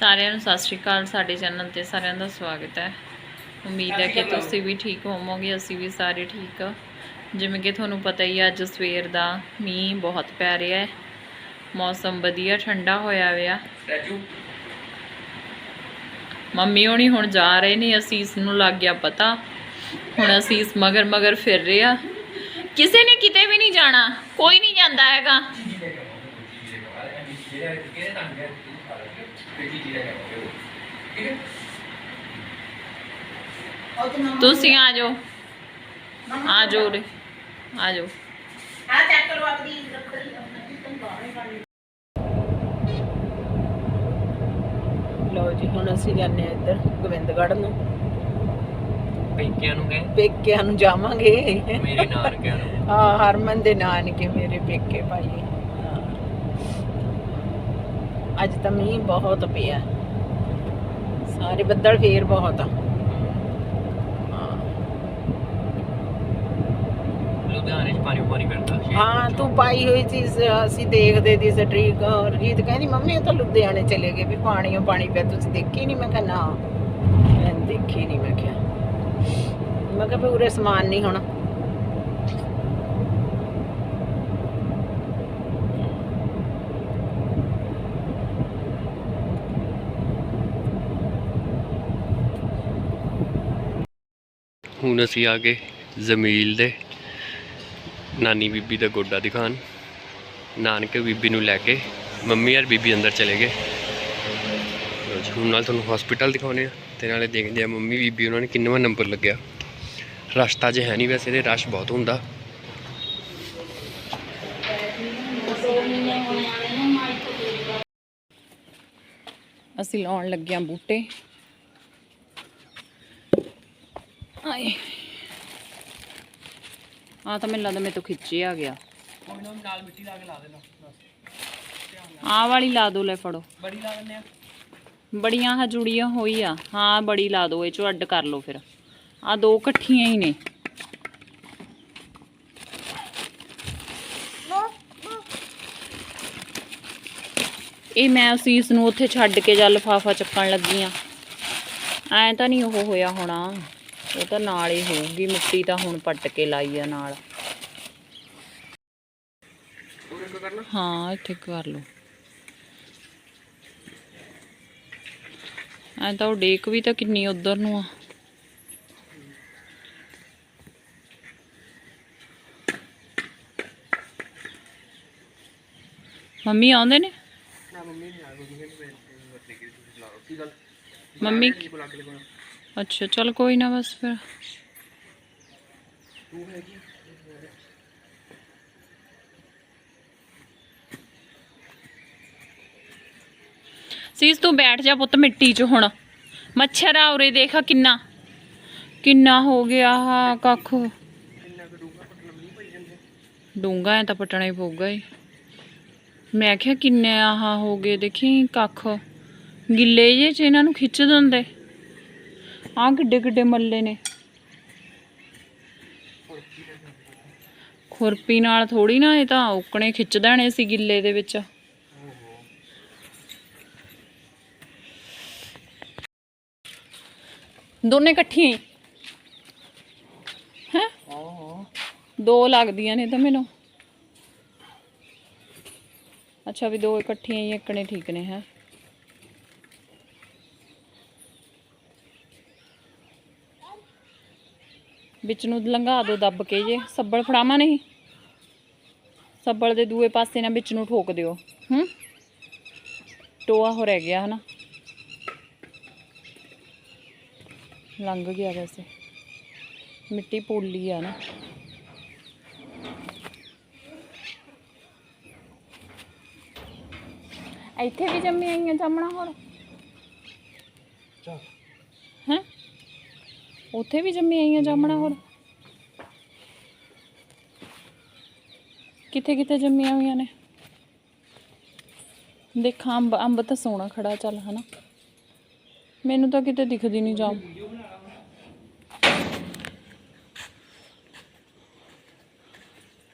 ਸਾਰਿਆਂ ਨੂੰ ਸਤਿ ਸ਼੍ਰੀ ਅਕਾਲ ਸਾਡੇ ਚੈਨਲ ਤੇ ਸਾਰਿਆਂ ਦਾ ਸਵਾਗਤ ਹੈ। ਉਮੀਦ ਹੈ ਕਿ ਤੁਸੀਂ ਵੀ ਠੀਕ ਹੋਵੋਗੇ ਅਸੀਂ ਵੀ ਸਾਰੇ ਠੀਕ। ਆ ਜਿਵੇਂ ਕਿ ਤੁਹਾਨੂੰ ਪਤਾ ਹੀ ਅੱਜ ਸਵੇਰ ਦਾ ਮੀਂਹ ਬਹੁਤ ਪੈ ਰਿਹਾ ਹੈ। ਮੌਸਮ ਵਧੀਆ ਠੰਡਾ ਹੋਇਆ ਹੋਇਆ। ਮੰਮੀ ਹੋਣੀ ਹੁਣ ਜਾ ਰਹੇ ਨੇ ਅਸੀਸ ਨੂੰ ਲੱਗ ਗਿਆ ਪਤਾ। ਹੁਣ ਅਸੀਸ ਮਗਰ ਮਗਰ ਫਿਰ ਰਿਹਾ ਕਿਸੇ ਨੇ ਕਿਤੇ ਵੀ ਨਹੀਂ ਜਾਣਾ ਕੋਈ ਨਹੀਂ ਜਾਂਦਾ ਹੈਗਾ। ਤੁਸੀਂ ਆ ਜਾਓ। ਆ ਜਾਓ ਉਰੇ। ਆ ਜਾਓ। ਆ ਚੈੱਕ ਕਰੋ ਆਪਣੀ ਰੱਖੜੀ ਆਪਣੀ ਸੰਭਾਲੇ ਲਓ ਜੀ ਹੁਣ ਅਸੀਂ ਜਾਂਦੇ ਆ ਇੱਧਰ ਗੋਬਿੰਦਗੜ੍ਹ ਨੂੰ। ਪੇਕਿਆਂ ਨੂੰ ਗਏ? ਪੇਕਿਆਂ ਨੂੰ ਜਾਵਾਂਗੇ। ਮੇਰੇ ਨਾਨਕਿਆਂ ਨੂੰ। ਹਾਂ ਹਰਮਨ ਦੇ ਨਾਨਕੇ ਮੇਰੇ ਪੇਕੇ ਭਾਈ। ਅੱਜ ਤਾਂ ਮੀਂਹ ਬਹੁਤ ਪਿਆ। ਸਾਰੇ ਬੱਦਲ ਫੇਰ ਬਹੁਤ ਆ। ਹਾਂ। ਲੁਧਿਆਣੇ ਚ ਪਾਣੀ ਪਾਣੀ ਕਰਦਾ ਸੀ। ਹਾਂ ਤੂੰ ਪਾਈ ਹੋਈ ਚੀਜ਼ ਅਸੀਂ ਦੇਖਦੇ ਦੀ ਸਟਰੀਕ ਰੀਤ ਕਹਿੰਦੀ ਮੰਮੀ ਇਹ ਤਾਂ ਲੁਧਿਆਣੇ ਚਲੇ ਗਏ ਵੀ ਪਾਣੀ ਓ ਪਾਣੀ ਪਿਆ ਤੁਸੀਂ ਦੇਖੀ ਨਹੀਂ ਮੈਂ ਕਿਹਾ ਨਾ ਮੈਂ ਦੇਖੀ ਨਹੀਂ ਮੈਂ ਕਿਹਾ। ਮੈਂ ਕਿਹਾ ਵੀ ਉਰੇ ਸਮਾਨ ਨਹੀਂ ਹੋਣਾ। ਹੁਣ ਅਸੀਂ ਆ ਗਏ ਜ਼ਮੀਲ ਦੇ ਨਾਨੀ ਬੀਬੀ ਦਾ ਗੋਡਾ ਦਿਖਾਣ ਨਾਨਕੇ ਬੀਬੀ ਨੂੰ ਲੈ ਕੇ ਮੰਮੀ ਔਰ ਬੀਬੀ ਅੰਦਰ ਚਲੇ ਗਏ। ਹੁਣ ਨਾਲ ਤੁਹਾਨੂੰ ਹਸਪੀਟਲ ਦਿਖਾਉਣੇ ਆ ਤੇ ਨਾਲੇ ਦੇਖਦੇ ਆ ਮੰਮੀ ਬੀਬੀ ਉਹਨਾਂ ਨੇ ਕਿੰਨਵਾਂ ਨੰਬਰ ਲੱਗਿਆ। ਰਸਤਾ ਜੇ ਹੈ ਨਹੀਂ ਵੈਸੇ ਤੇ, ਰਸ਼ ਬਹੁਤ ਹੁੰਦਾ। ਅਸੀਂ ਲਾਉਣ ਲੱਗਿਆਂ ਬੂਟੇ। ਆਏ। ਆ ਤਾਂ ਮੈਨੂੰ ਲੱਗਦਾ ਮੇਰੇ ਤੋਂ ਖਿੱਚੇ ਆ ਗਿਆ। ਨਾਲ ਮਿੱਟੀ ਲਾ ਕੇ ਲਾ ਦੇਣਾ। ਆਹ ਵਾਲੀ ਲਾ ਦੋ ਲੈ ਫੜੋ। ਬੜੀ ਲਾ ਦਿੰਦੇ ਆ। ਬੜੀਆਂ ਹ ਜੁੜੀਆਂ ਹੋਈ ਆ। ਹਾਂ ਬੜੀ ਲਾ ਦੋ ਇਹ ਚੋਂ ਅੱਡ ਕਰ ਲਓ ਫਿਰ। ਆ ਦੋ ਇਕੱਠੀਆਂ ਹੀ ਨੇ। ਇਹ ਮੈਂ ਅਸੀਸ ਨੂੰ ਉੱਥੇ ਛੱਡ ਕੇ ਜਾਂ ਲਫਾਫਾ ਚੱਕਣ ਲੱਗੀ ਆ। ਐ ਤਾਂ ਨਹੀਂ ਉਹ ਹੋਇਆ ਹੋਣਾ। ਉਹ ਤਾਂ ਨਾਲ ਹੀ ਹੋਊਗੀ ਮਿੱਟੀ ਤਾਂ ਹੁਣ ਪੱਟ ਕੇ ਲਾਈ ਆ ਨਾਲ। ਹਾਂ ਇੱਥੇ ਕਰ ਲਓ। ਐ ਤਾਂ ਉਹ ਡੇਕ ਵੀ ਤਾਂ ਕਿੰਨੀ ਉਧਰ ਨੂੰ ਆ। ਮੰਮੀ ਆਉਂਦੇ ਨੇ? ਨਾ ਮੰਮੀ ਨਹੀਂ ਆ ਗਈ ਵਰਤੇ ਕਿ ਮੰਮੀ ਬੁਲਾ ਕੇ ਲਗਾਉਣਾ ਅੱਛਾ, ਚਲ ਕੋਈ ਨਾ ਬਸ ਫਿਰ। ਤੂੰ ਸੀਸ, ਤੂੰ ਬੈਠ ਜਾ ਪੁੱਤ ਮਿੱਟੀ 'ਚ ਹੁਣ। ਮੱਛਰ ਆ ਉਰੇ, ਦੇਖ ਕਿੰਨਾ। ਕਿੰਨਾ ਹੋ ਗਿਆ ਆ ਕੱਖ। ਡੂੰਘਾ ਪਟਣਾ ਡੂੰਗਾ ਐ ਤਾਂ ਪਟਣਾ ਹੀ ਪਊਗਾ ਹੀ ਮੈਂ ਕਿਹਾ ਕਿੰਨੇ ਆਹ ਹੋ ਗਏ, ਦੇਖੀ ਕੱਖ। ਗਿੱਲੇ ਜੇ ਚ ਇਹਨਾਂ ਨੂੰ ਖਿੱਚ ਦਿੰਦੇ। ਆਹ ਕਿੱਡੇ ਕਿੱਡੇ ਮੱਲੇ ਨੇ। ਖੁਰਪੀ ਨਾਲ ਥੋੜੀ ਨਾ, ਇਹ ਤਾਂ ਉਕਣੇ ਖਿੱਚ ਦੇਣੇ ਸੀ ਗਿੱਲੇ ਦੇ ਵਿੱਚ। ਦੋਨੇ ਇਕੱਠੀਆਂ ਹੀ ਹੈ? ਦੋ ਲੱਗਦੀਆਂ ਨੇ ਤਾਂ ਮੈਨੂੰ। ਅੱਛਾ ਵੀ ਦੋ ਇਕੱਠੀਆਂ ਹੀ ਇੱਕਣੇ ਠੀਕ ਨੇ, ਹੈ? ਵਿੱਚ ਨੂੰ ਲੰਘਾ ਦਿਓ ਦੱਬ ਕੇ ਜੇ। ਸੱਬਲ ਫੜਾਵਾਂ ਨਹੀਂ? ਸੱਬਲ ਦੇ ਦੂਏ ਪਾਸੇ ਨਾਲ ਵਿੱਚ ਨੂੰ ਠੋਕ ਦਿਓ। ਹੂੰ? ਟੋਆ ਹੋ ਰਹਿ ਗਿਆ ਹਨਾ। ਲੰਘ ਗਿਆ ਵੈਸੇ। ਮਿੱਟੀ ਪੋਲੀ ਆ ਨਾ। ਇੱਥੇ ਵੀ ਜੰਮੀ ਆਈਆਂ ਜਾਮਣਾ ਹੋਰ ਚੱਲ ਹੈ ਉੱਥੇ ਵੀ ਜੰਮੀ ਆਈਆਂ ਜਾਮਣਾ ਹੋਰ? ਕਿੱਥੇ ਕਿੱਥੇ ਜੰਮੀਆਂ ਹੋਈਆਂ ਨੇ? ਦੇਖਾਂ ਅੰਬ ਅੰਬ ਤਾਂ ਸੋਹਣਾ ਖੜਾ ਚੱਲ ਹਨਾ? ਮੈਨੂੰ ਤਾਂ ਕਿਤੇ ਦਿਖਦੀ ਨਹੀਂ ਜਾਮ।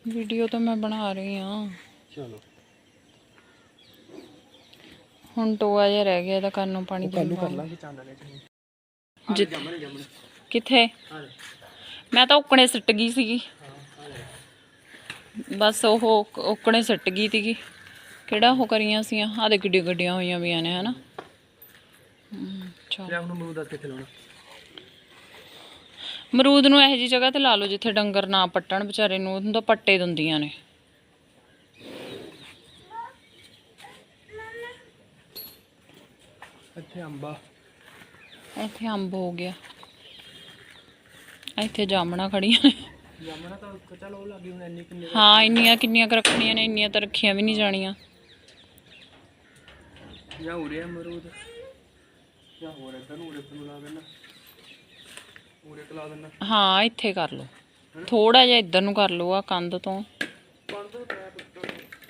ਵੀਡੀਓ ਤਾਂ ਮੈਂ ਬਣਾ ਰਹੀ ਚਲੋ। ਹੁਣ ਟੋਆ ਜਿਹਾ ਰਹਿ ਗਿਆ ਇਹਦਾ ਕੰਨੋਂ ਪਾਣੀ ਕੱਲੂ ਦਿੰਦਾ। ਕਰ ਲਾਂਗੇ ਚਾਂਦਨੇ ਚ। ਜਿੱਥੇ ਜੰਮਣੇ ਜੰਮਣੇ। ਕਿੱਥੇ? ਮੈਂ ਤਾਂ ਉੱਕਣੇ ਸਿੱਟ ਗਈ ਸੀਗੀ। ਬਸ ਉਹ ਉੱਕਣੇ ਸਿੱਟ ਗਈ ਸੀਗੀ। ਕਿਹੜਾ ਉਹ ਕਰੀਆਂ ਸੀਆਂ? ਆਹ ਦੇ ਕਿੱਡੀ ਗੱਡੀਆਂ ਹੋਈਆਂ ਵੀਆਂ ਨੇ ਹਨਾ? ਚੱਲ। ਹੁਣ ਮਰੂਦ ਕਿੱਥੇ ਲਾਉਣਾ? ਮਰੂਦ ਨੂੰ ਇਹੋ ਜੀ ਜਗ੍ਹਾ ਤੇ ਲਾ ਲਓ ਜਿੱਥੇ ਡੰਗਰ ਨਾ ਪੱਟਣ ਵਿਚਾਰੇ ਨੂੰ ਉਹਨੂੰ ਤਾਂ ਪੱਟੇ ਦਿੰਦੀਆਂ ਨੇ। ਇੱਥੇ ਅੰਬਾ ਇੱਥੇ ਅੰਬ ਹੋ ਗਿਆ। ਇੱਥੇ ਜਾਮਣਾ ਖੜੀਆਂ ਜਾਮਣਾ ਤਾਂ ਚਲ ਉਹ ਲੱਗੀ ਹੁਣ ਇੰਨੀ ਕਿੰਨੇ ਹਾਂ ਇੰਨੀਆਂ ਕਿੰਨੀਆਂ ਰੱਖਣੀਆਂ ਨੇ ਇੰਨੀਆਂ ਤਾਂ ਰੱਖੀਆਂ ਵੀ ਨਹੀਂ ਜਾਣੀਆਂ। ਜਾਂ ਉਰੇ ਆ ਮਰੂਦ ਜਾਂ ਹੋਰ ਇੱਧਰ ਨੂੰ ਉਰੇ ਨੂੰ ਲਾ ਦੇਣਾ ਉਰੇ ਤੇ ਲਾ ਦੇਣਾ ਹਾਂ ਇੱਥੇ ਕਰ ਲਓ। ਥੋੜਾ ਜਿਹਾ ਇੱਧਰ ਨੂੰ ਕਰ ਲਓ ਆ ਕੰਧ ਤੋਂ। ਹੋ।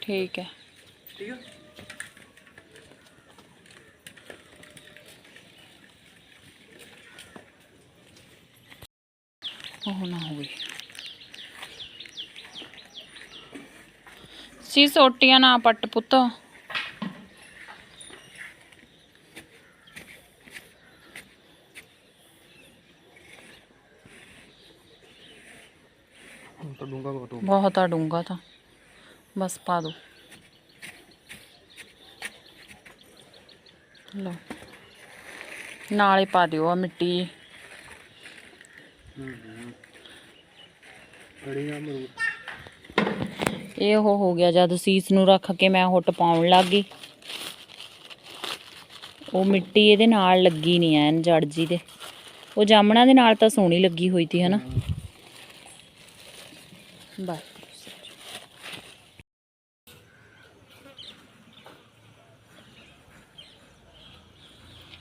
ਠੀਕ ਹੈ ਠੀਕ ਆ ਉਹ ਨਾ ਹੋਵੇ ਸੀ ਸੋਟੀਆਂ ਨਾ ਪੱਟ ਪੁੱਤ ਹੁਣ ਤਾਂ ਡੂੰਗਾ ਕੋਟੋ ਬਹੁਤ ਆ ਡੂੰਗਾ ਤਾਂ। ਬਸ ਪਾ ਦੋ। ਲਓ ਨਾਲੇ ਇਹ ਉਹ ਹੋ ਗਿਆ ਜਦ ਸੀਸ ਨੂੰ ਰੱਖ ਕੇ ਮੈਂ ਉਹ ਟਪਾਉਣ ਲੱਗ ਗਈ। ਉਹ ਮਿੱਟੀ ਇਹਦੇ ਨਾਲ ਲੱਗੀ ਨਹੀਂ ਐਨ ਜੜ ਜੀ ਦੇ। ਉਹ ਜਾਮਣਾ ਦੇ ਨਾਲ ਤਾਂ ਸੋਹਣੀ ਲੱਗੀ ਹੋਈ ਸੀ ਹਨਾ? ਬਸ।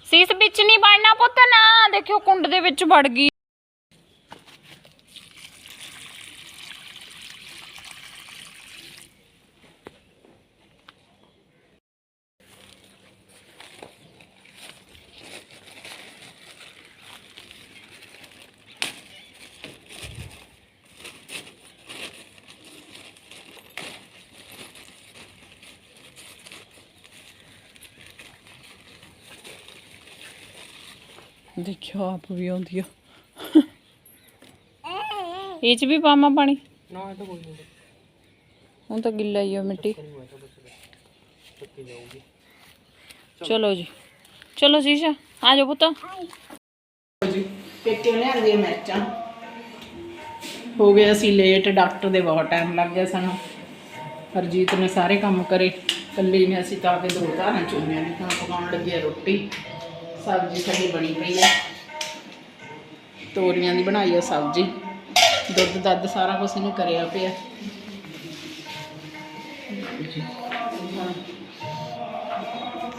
ਸੀਸ ਵਿੱਚ ਨਹੀਂ ਵੜਨਾ ਪੁੱਤ, ਨਾ। ਦੇਖਿਓ ਕੁੰਡ ਦੇ ਵਿੱਚ ਵੜ ਗਈ। ਦੇਖਿਓ ਆਪ ਵੀ ਆਉਂਦੀ ਆ। ਇਹ ਚ ਵੀ ਪਾਵਾਂ ਪਾਣੀ? ਨਾ ਇਹ ਤਾਂ ਕੋਈ ਨਹੀਂ। ਹੁਣ ਤਾਂ ਗਿੱਲਾ ਹੀ ਆ ਮਿੱਟੀ। ਚਲੋ ਜੀ। ਚਲੋ ਸ਼ੀਸ਼ਾ ਆ ਜਾਓ ਪੁੱਤ। ਪੇਟੇ ਲਿਆਂਦੀਆਂ ਮਿਰਚਾਂ। ਹੋ ਗਿਆ ਸੀ ਲੇਟ ਡਾਕਟਰ ਦੇ ਬਹੁਤ ਟਾਈਮ ਲੱਗ ਗਿਆ ਸਾਨੂੰ। ਹਰਜੀਤ ਨੇ ਸਾਰੇ ਕੰਮ ਕਰੇ। ਇਕੱਲੀ ਨੇ ਅਸੀਂ ਤਾਂ ਕੇ ਦੋ ਧਾਰਾਂ ਚੁੰਨੀਆਂ ਨੇ ਤਾਂ ਪਕਾਉਣ ਲੱਗੀ ਆ ਰੋਟੀ। ਸਬਜ਼ੀ ਸਾਡੀ ਬਣੀ ਪਈ ਆ। ਤੋਰੀਆਂ ਦੀ ਬਣਾਈ ਆ ਸਬਜ਼ੀ। ਦੁੱਧ ਦੱਧ ਸਾਰਾ ਕੁਝ ਇਹਨੇ ਕਰਿਆ ਪਿਆ।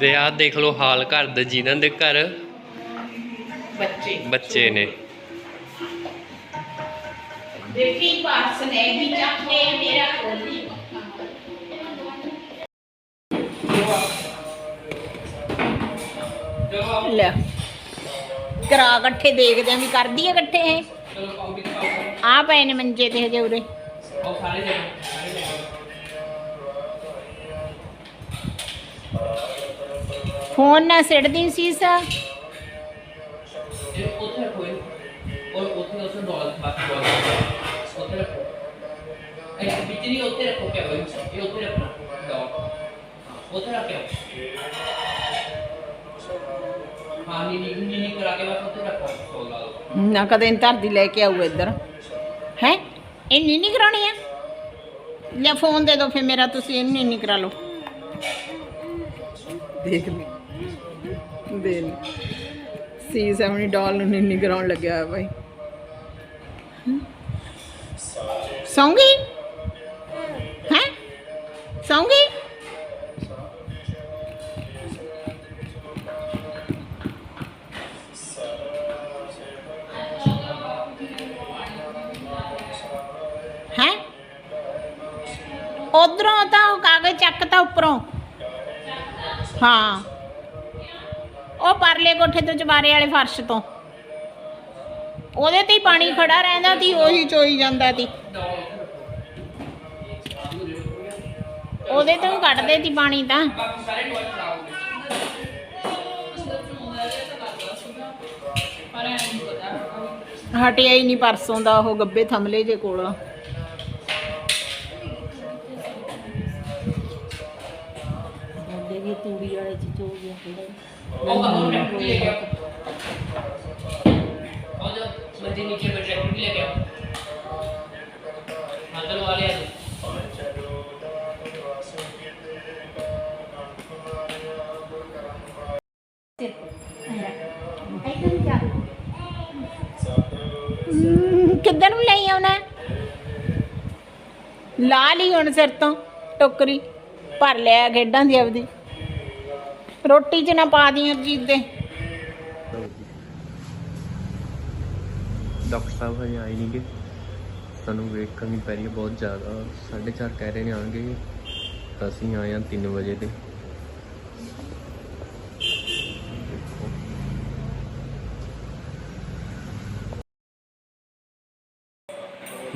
ਤੇ ਆਹ ਦੇਖ ਲਓ ਹਾਲ ਘਰ ਦੇ ਜਿਨ੍ਹਾਂ ਦੇ ਘਰ। ਬੱਚੇ। ਬੱਚੇ ਨੇ। ਦੇਖੀ ਪਾਸ ਨੇ ਵੀ ਚੱਕੇ ਮੇਰਾ ਕੋਲੀ ਲੈ। ਕਰਾ ਇਕੱਠੇ ਦੇਖਦੇ ਆਂ ਵੀ ਕਰਦੀ ਆ ਇਕੱਠੇ ਇਹ। ਆ ਪਏ ਨੇ ਮੰਜੇ ਤੇ ਹਜੇ ਉਰੇ। ਫੋਨ ਨਾ ਸਿੱਟਦੀ ਸੀ ਸਾ ਉੱਥੇ ਰੱਖੋ। ਕਿਆ ਹੋਈ ਇਹ ਉੱਥੇ ਰੱਖਣਾ ਉੱਥੇ ਰੱਖਿਓ ਨੀ ਨੀ ਨੀ ਨੀ ਕਰਾ ਕੇ ਬਸ ਉੱਥੇ ਰੱਖੋ ਸੋ ਲਾ ਲਓ। ਨਾ ਕਦੇ ਨੀ ਧਰਦੀ ਲੈ ਕੇ ਆਊ ਇੱਧਰ। ਹੈ? ਇੰਨੀ ਨਹੀਂ ਕਰਾਉਣੀ ਆ? ਲੈ ਫੋਨ ਦੇ ਦਿਓ ਫਿਰ ਮੇਰਾ ਤੁਸੀਂ ਇੰਨੀ ਨਹੀਂ ਕਰਾ ਲਓ। ਦੇਖ ਲਈ। ਦੇ ਲਈ। ਸੀ ਸੈਵਨੀ ਡਾਲ ਨੂੰ ਇੰਨੀ ਕਰਾਉਣ ਲੱਗਿਆ ਹੋਇਆ ਭਾਈ ਸੌਂਗੀ? ਹੈ? ਸੌਂਗੀ? ਹਾਂ। ਉਹ ਪਰਲੇ ਕੋਠੇ ਤੋਂ ਚਵਾਰੇ ਵਾਲੇ ਫਰਸ਼ ਤੋਂ। ਉਹਦੇ ਤੇ ਹੀ ਪਾਣੀ ਖੜਾ ਰਹਿੰਦਾ ਸੀ, ਉਹੀ ਚੋਈ ਜਾਂਦਾ ਸੀ। ਉਹਦੇ ਤੋਂ ਕੱਢਦੇ ਸੀ ਪਾਣੀ ਤਾਂ। ਹਟਿਆ ਹੀ ਨਹੀਂ ਪਰਸੋਂ ਦਾ ਉਹ ਗੱਬੇ ਥਮਲੇ ਜੇ ਕੋਲ। ਉਹ ਉਹ ਟਰੈਕਟਰ ਵੀ ਲੈ ਗਿਆ ਉਹ ਜੋ ਮੰਜੇ ਨੀਚੇ ਮੈਂ ਟਰੈਕਟਰ ਵੀ ਲੈ ਗਿਆ ਆ ਕਿੱਧਰ ਨੂੰ ਲਈ ਆਉਣਾ? ਲਾ ਲਈ ਹੁਣ ਸਿਰ ਤੋਂ ਟੋਕਰੀ। ਭਰ ਲਿਆ ਗੇਡਾਂ ਦੀ ਆਪਦੀ। ਰੋਟੀ 'ਚ ਨਾ ਪਾ ਦੀ ਅਰਜੀਤ ਦੇ ਡਾਕਟਰ ਸਾਹਿਬ ਹਜੇ ਆਏ ਨਹੀਂਗੇ ਸਾਨੂੰ ਵੇਟ ਪੈ ਰਹੀ ਹੈ ਬਹੁਤ ਜ਼ਿਆਦਾ। 4:30 ਕਹਿ ਰਹੇ ਨੇ ਆਣਗੇ ਅਸੀਂ ਆਏ ਹਾਂ 3 ਵਜੇ ਤੇ।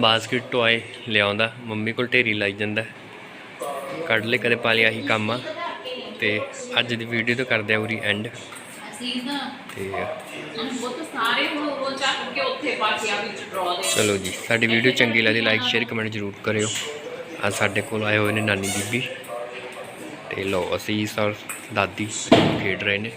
ਬਾਸਕਟ ਟੋਏ ਲਿਆਉਂਦਾ। ਮੰਮੀ ਕੋਲ ਢੇਰੀ ਲਾਈ ਜਾਂਦਾ। ਕੱਢ ਲੈ, ਕਦੇ ਪਾ ਲਿਆ ਹੀ ਕੰਮ। ਆ ਤੇ ਅੱਜ ਦੀ ਵੀਡੀਓ ਤੋਂ ਕਰਦੇ ਆ ਉਰੀ ਐਂਡ ਤੇ ਆ ਚਲੋ ਜੀ ਸਾਡੀ ਵੀਡੀਓ ਚੰਗੀ ਲੱਗਦੀ ਲਾਈਕ ਸ਼ੇਅਰ ਕਮੈਂਟ ਜ਼ਰੂਰ ਕਰਿਓ। ਅੱਜ ਸਾਡੇ ਕੋਲ ਆਏ ਹੋਏ ਨੇ ਨਾਨੀ ਬੀਬੀ। ਤੇ ਲੋ ਅਸੀਂ ਸਰ ਦਾਦੀ ਖੇਡ ਰਹੇ ਨੇ।